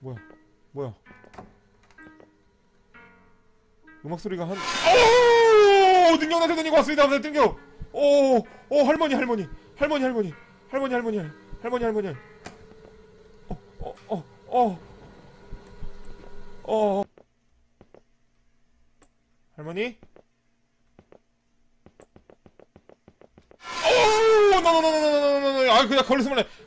뭐야? 뭐야? 음악 소리가 한. 오! 능력 나한테 다니고 왔습니다. 네, 능력. 오, 오 할머니 할머니 할머니 할머니 할머니 할머니 할머니 할머니. 어, 어, 어, 어, 어. 할머니? 오, 노노노노노노노. 아, 그냥 걸렸으면 해.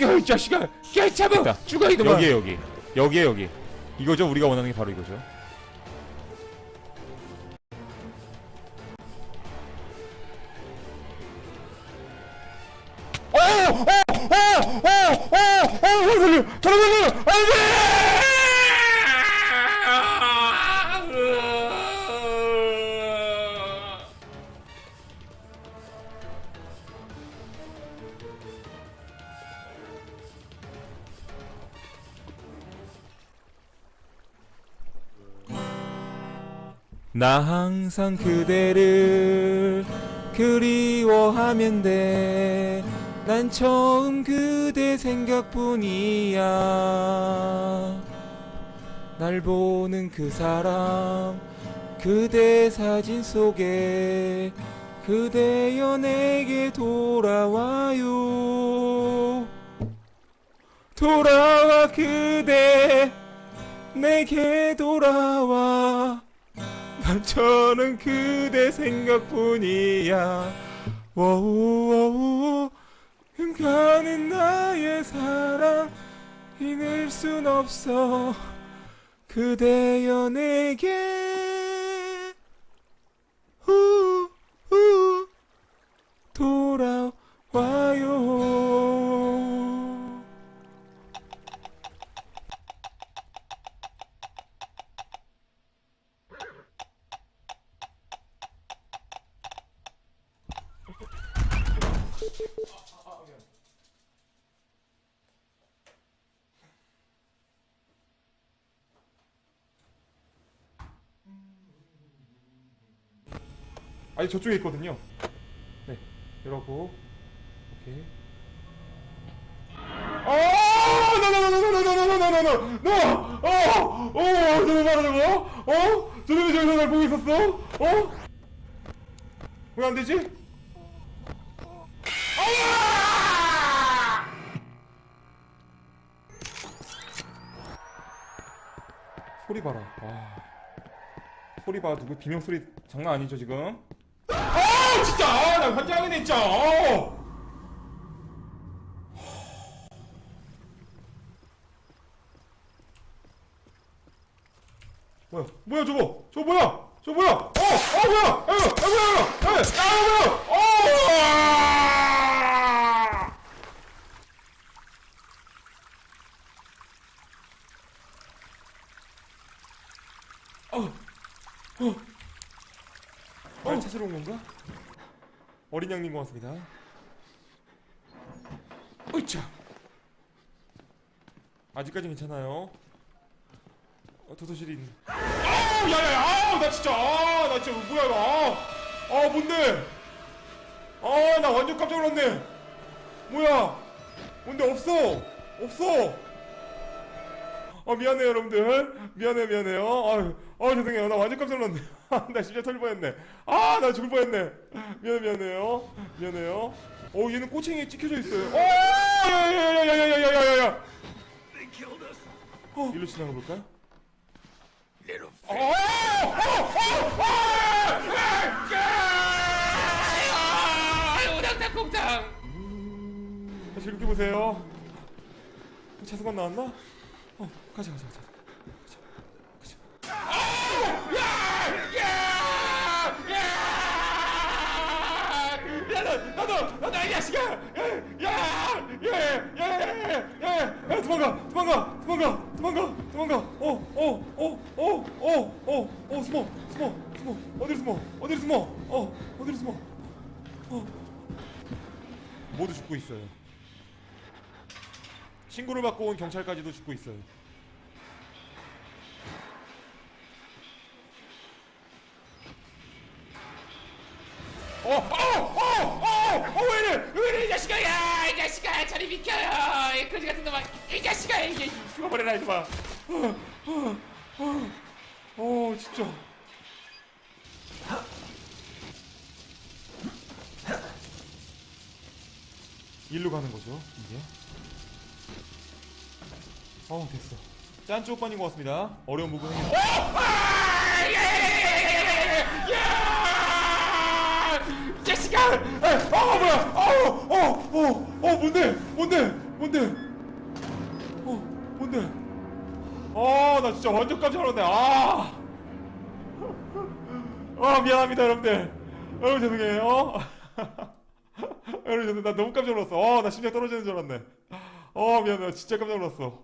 야, 이 자식아! 야, 잡아! 죽어 이놈아! 여기에 여기. 여기에 여기. 이거죠? 우리가 원하는 게 바로 이거죠. 오! 오! 오! 오! 오! 오! 살려! 저런 살려! 안 나 항상 그대를 그리워하면 돼. 난 처음 그대 생각뿐이야. 날 보는 그 사람, 그대 사진 속에 그대여 내게 돌아와요. 돌아와 그대 내게 돌아와. 난 저는 그대 생각뿐이야. 워우 워우 가는 나의 사랑 잊을 순 없어. 그대여 내게 아니 저쪽에 있거든요. 네, 이러고 오케이. 어, 노노노노노노노노노노노노, 어, 어, 저거 말하 저거, 어, 저놈이 저기서 날 보고 있었어, 어? 왜 안 되지? 소리 봐라. 와. 소리 봐. 누구 비명 소리 장난 아니죠 지금? 아 진짜 아, 나 환장이네 진짜. 어! 뭐야? 뭐야 저거? 저거 뭐야? 저거 뭐야? 어! 어 뭐야? 어! 어 뭐야? 어! 아 뭐야? 어! 날 찾으러 온 건가? 어린 양님 고맙습니다. 으쌰. 아직까지 괜찮아요. 어, 도서실이 있네. 아우 야야야! 아우 나 진짜 아, 나 진짜 뭐야 이거? 아, 아 뭔데? 아나 완전 깜짝 놀랐네. 뭐야? 뭔데 없어? 없어. 아 미안해요 여러분들 미안해요 미안해요 아유 아 죄송해요 나 완전 깜짝 놀랐네 나 진짜 털릴 뻔했네 아 나 죽을 뻔했네 미안해 미안해요 미안해요 어 얘는 꼬챙이에 찍혀져 있어요 어 야야야야야야야야야 어 일로 지나가 볼까요? 어, 어, 어, 어, 아유 낙타콩탕 음, 다시 이렇게 보세요 차승관 나왔나? 어 가자 가자 가자 야나 나도 이 자식아! 야 야 야 야 야야야 도망가 도망가 도망가 도망가 도망가 도망가. 어 어 어 어 어 어 어 숨어 숨어 숨어. 어디로 숨어? 어디로 숨어? 어 어디로 숨어? 어. 모두 죽고 있어요. 신고를 받고 온 경찰까지도 죽고 있어요. 어 어 아 저리 비켜요. 이 거지 같은 놈아. 이 자식아 이게 죽어버려라 이놈아. 어 진짜. 일로 가는 거죠 이게 어 됐어. 짠쭈 오빠님 고맙습니다. 어려운 부분 해이 자식아! 에, 어 뭐야? 어, 어, 어, 어, 뭔데? 뭔데? 뭔데? 어, 뭔데? 아, 나 진짜 완전 깜짝 놀랐네. 아, 아 미안합니다, 여러분들. 여러분 죄송해요. 어? 여러분 죄송, 나 너무 깜짝 놀랐어. 어, 나 심장 떨어지는 줄 알았네. 어, 미안해, 진짜 깜짝 놀랐어.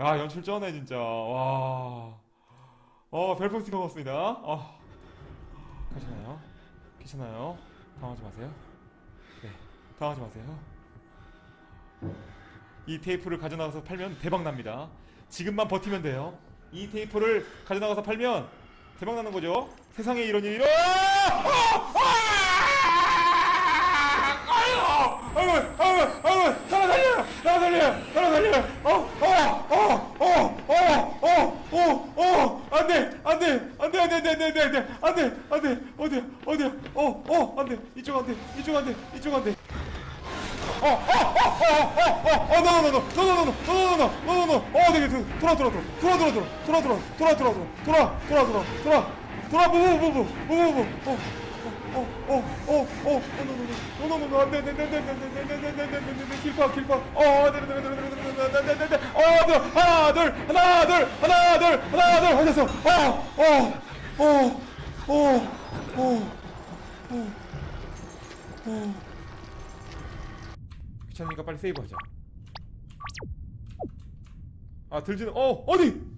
야, 연출 쩌네 진짜. 와, 어, 별풍 스티커 고맙습니다. 어, 가시나요? 괜찮아요? 당하지 마세요. 네, 당하지 마세요. 이 테이프를 가져나가서 팔면 대박 납니다. 지금만 버티면 돼요. 이 테이프를 가져나가서 팔면 대박 나는 거죠. 세상에 이런 일이. 아유, 돌아, 돌아, 돌아, 돌아, 돌아, 돌아, 돌아, 돌아, 돌아, 돌아, 돌아, 어. 어, 어, 어, 어, 어, 어, 어, 어, 어, 어, 어, 어, 어, 어. 아, 어? 어,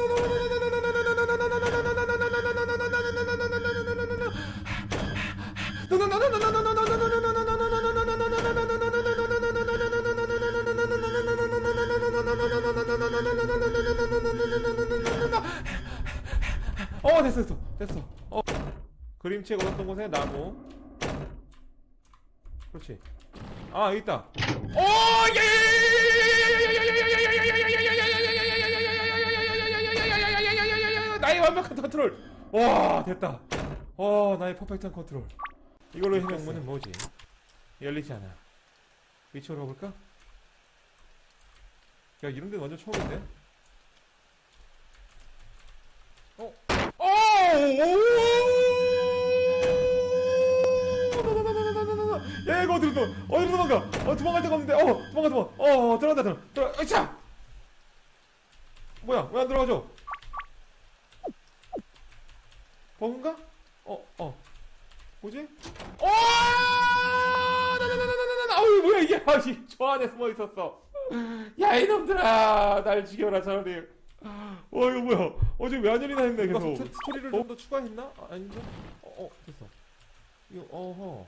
됐어 됐어 됐어. 어 그림책 얻었던 곳에 나무. 그렇지. 아 있다. 나의 완벽한 컨트롤. 와 됐다. 와 나의 퍼펙트한 컨트롤. 이걸로 해명문은 뭐지? 열리지 않아. 위치로 가볼까? 야 이런 데는 완전 처음인데? 이거 어디로 도 도망가? 어 도망갈 데가 없는데 어 도망가 도망가 어 들어간다 들어 들어 으차 뭐야 왜 안 들어가죠? 버그인가? 어 어. 뭐지? 어! 나나나나나나나 아우 뭐야 이게 아씨 저 안에 숨어 있었어. 야 이놈들아 날 죽여라 저놈. 와 이거 뭐야? 어제 왜안 열리나 했네 계속. 스토, 스토리를 좀 더 추가했나? 아, 아닌가? 어, 어 됐어. 이거 어허.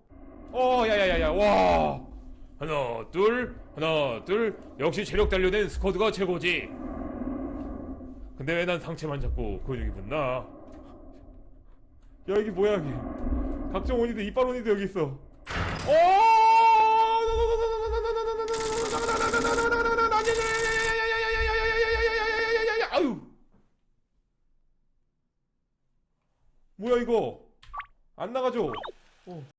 어 야야야야 와. 하나 둘 하나 둘. 역시 체력 단련된 스쿼드가 최고지. 근데 왜 난 상체만 잡고 근육이 붙나? 야 이게 뭐야 이게? 각종 원이도 이빨 원이도 여기 있어! 아유. 뭐야 이거? 안 나가죠? 어.